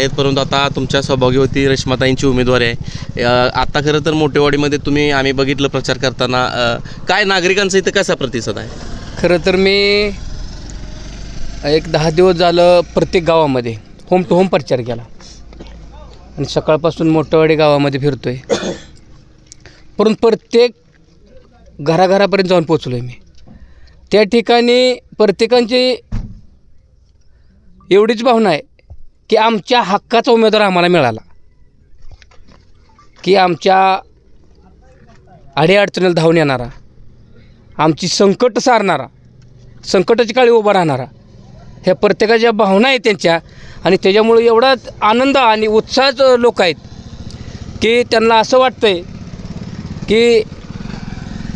आहेत परंतु आता तुमच्या सौभाग्यवती रश्माताईंची उमेदवारी आहे. आता खरं तर मोठेवाडीमध्ये तुम्ही आम्ही बघितलं प्रचार करताना काय नागरिकांचा इथं कसा प्रतिसाद आहे? खरं तर मी एक दहा दिवस झालं प्रत्येक गावामध्ये होम टू होम प्रचार केला. आणि सकाळपासून मोठेवाडी गावामध्ये फिरतो आहे परंतु प्रत्येक घराघरापर्यंत जाऊन पोचलो आहे मी. त्या ठिकाणी प्रत्येकांची एवढीच भावना आहे की आमच्या हक्काचा उमेदवार आम्हाला मिळाला. की आमच्या अडीअडचणीला धावून येणारा आमची संकट सारणारा संकटाची काळी उभा राहणारा ह्या प्रत्येकाच्या भावना आहेत त्यांच्या आणि त्याच्यामुळे एवढा आनंद आणि उत्साहात लोक आहेत की त्यांना असं वाटतं आहे की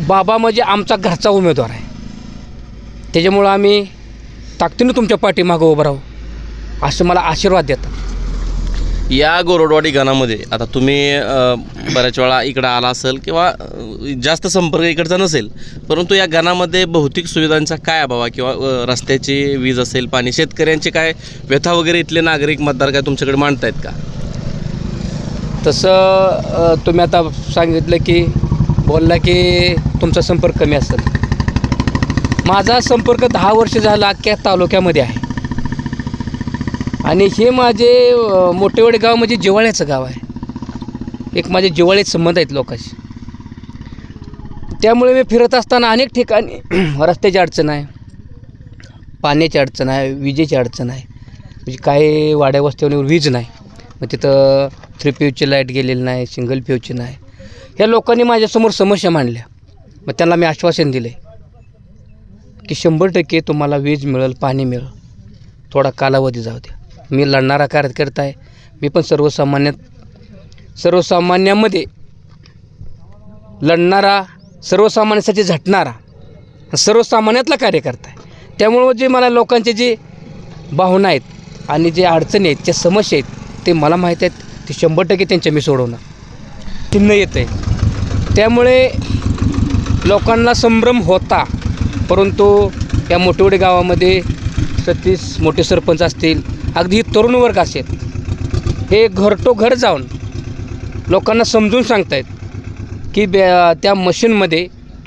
बाबा म्हणजे आमचा घरचा उमेदवार आहे. त्याच्यामुळं आम्ही ताकदीनं तुमच्या पाठीमागं उभं राहू. असं मला आशीर्वाद देतात. या गोरडवाडी गाणामध्ये आता तुम्ही अ, बऱ्याच वेळा इकडं आला असेल किंवा अ, जास्त संपर्क इकडचा नसेल परंतु या गाणामध्ये भौतिक सुविधांचा काय अभाव आहे? किंवा अ, रस्त्याची वीज असेल पाणी शेतकऱ्यांची काय व्यथा वगैरे इथले नागरिक मतदार काय तुमच्याकडे मांडतायत का? तसं अ, तुम्ही आता सांगितलं की बोलला की तुमचा संपर्क कमी असेल. माझा संपर्क दहा वर्ष झाला अख्ख्या तालुक्यामध्ये आहे. आणि हे माझे मोठेवाडे गाव म्हणजे जिवाळ्याचं गाव आहे. एक माझे जिवाळ्याचे संबंध आहेत लोकांशी. त्यामुळे मी फिरत असताना अनेक ठिकाणी रस्त्याची अडचण आहे पाण्याची अडचण आहे विजेची अडचण आहे. म्हणजे काही वाड्या वस्त्यावर वीज नाही. मग तिथं थ्री फ्यूजची लाइट गेलेली नाही सिंगल फ्यूजची नाही. ह्या लोकांनी माझ्यासमोर समस्या मांडल्या. मग त्यांना मी आश्वासन दिले की शंभर टक्के तुम्हाला वीज मिळेल पाणी मिळेल. थोडा कालावधी जाऊ द्या. मी लढणारा कार्यकर्ता आहे. मी पण सर्वसामान्य सर्वसामान्यामध्ये लढणारा सर्वसामान्यासाठी झटणारा सर्वसामान्यातला कार्यकर्ता आहे. त्यामुळं जे मला लोकांचे जे भावना आहेत आणि जे अडचणी आहेत ज्या समस्या आहेत ते मला माहीत आहेत. ते शंभर टक्के त्यांच्या मी सोडवणार. चिन्ह येतं आहे त्यामुळे लोकांना संभ्रम होता परंतु या मोठेवडे गावामध्ये सतीश मोठे सरपंच असतील अगदी तरुण वर्ग असेल. हे घरटोघर घर जाऊन लोकांना समजून सांगतायत की बे त्या मशीनमध्ये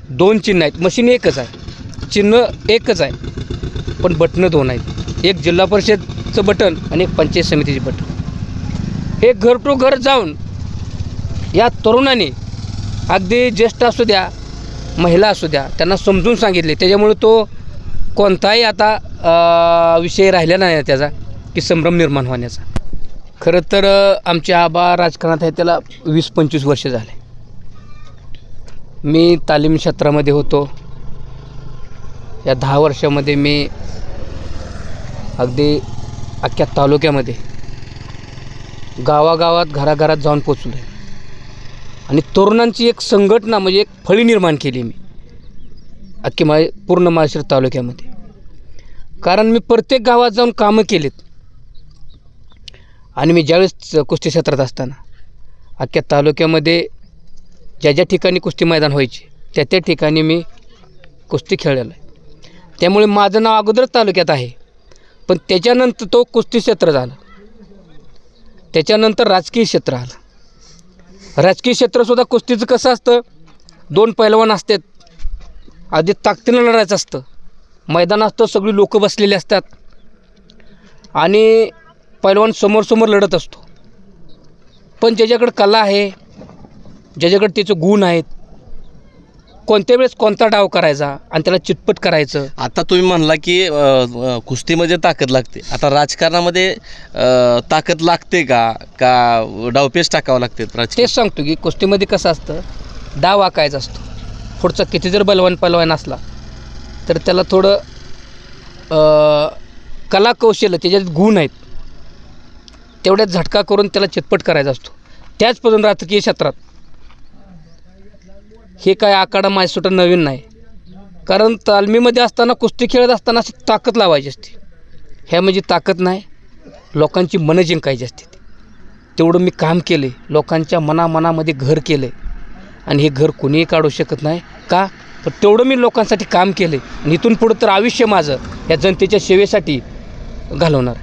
दोन चिन्ह आहेत. मशीन एकच आहे. चिन्ह एकच आहे. पण बटणं दोन आहेत. एक जिल्हा परिषदचं बटन आणि एक पंचायत समितीचे बटन हे घर टू घर जाऊन या तरुणाने अगदी ज्येष्ठ असू द्या महिला असू द्या त्यांना समजून सांगितले. त्याच्यामुळे तो कोणताही आता विषय राहिला नाही त्याचा. की संभ्रम निर्माण होण्याचा. खरं तर आमचे आबा राजकारणात आहे त्याला वीस पंचवीस वर्ष झाले. मी तालीम क्षेत्रामध्ये होतो. या दहा वर्षामध्ये मी अगदी अख्ख्या तालुक्यामध्ये गावागावात घराघरात जाऊन पोचलो आहे आणि तरुणांची एक संघटना म्हणजे एक फळी निर्माण केली मी. अख्खी मा पूर्ण माळशिर तालुक्यामध्ये. कारण मी प्रत्येक गावात जाऊन कामं केलीत. आणि मी ज्यावेळेस कुस्ती क्षेत्रात असताना अख्ख्या तालुक्यामध्ये ज्या ज्या ठिकाणी कुस्ती मैदान व्हायचे त्या त्या ठिकाणी मी कुस्ती खेळलेलं आहे. त्यामुळे माझं नाव अगोदरच तालुक्यात आहे. पण त्याच्यानंतर तो कुस्ती क्षेत्र झालं. त्याच्यानंतर राजकीय क्षेत्र आलं. राजकीय क्षेत्रसुद्धा कुस्तीचं कसं असतं? दोन पैलवान असतात. आधी ताकदीनं लढायचं असतं. मैदान असतं सगळी लोकं बसलेली असतात. आणि पैलवान समोर लढत असतो. पण ज्याच्याकडे कला आहे ज्याच्याकडे त्याचे गुण आहेत कोणत्या वेळेस कोणता डाव करायचा आणि त्याला चिटपट करायचं? आता तुम्ही म्हणला की अ, अ, कुस्तीमध्ये ताकद लागते. आता राजकारणामध्ये अ, ताकद लागते का? का डावपेच टाकावं लागते राजकीय? तेच सांगतो की कुस्तीमध्ये कसं असतं डाव आकायचा असतो. पुढचा किती जर बलवान पलवान असला तर त्याला थोडं अं, कला कौशल्य त्याच्यात गुण आहेत. तेवढ्यात झटका करून त्याला चितपट करायचा असतो. त्याचपासून राजकीय क्षेत्रात. हे काय आखाडा माझ्यासाठी नवीन नाही. कारण तालमीमध्ये असताना कुस्ती खेळत असताना अशी ताकद लावायची असते. ह्या म्हणजे ताकद नाही लोकांची मनं जिंकायची असते. तेवढं मी काम केले लोकांच्या मनामनामध्ये घर केले. आणि हे घर कोणीही काढू शकत नाही. का? तर तेवढं मी लोकांसाठी काम केले. आणि इथून पुढं तर आयुष्य माझं या जनतेच्या सेवेसाठी घालवणार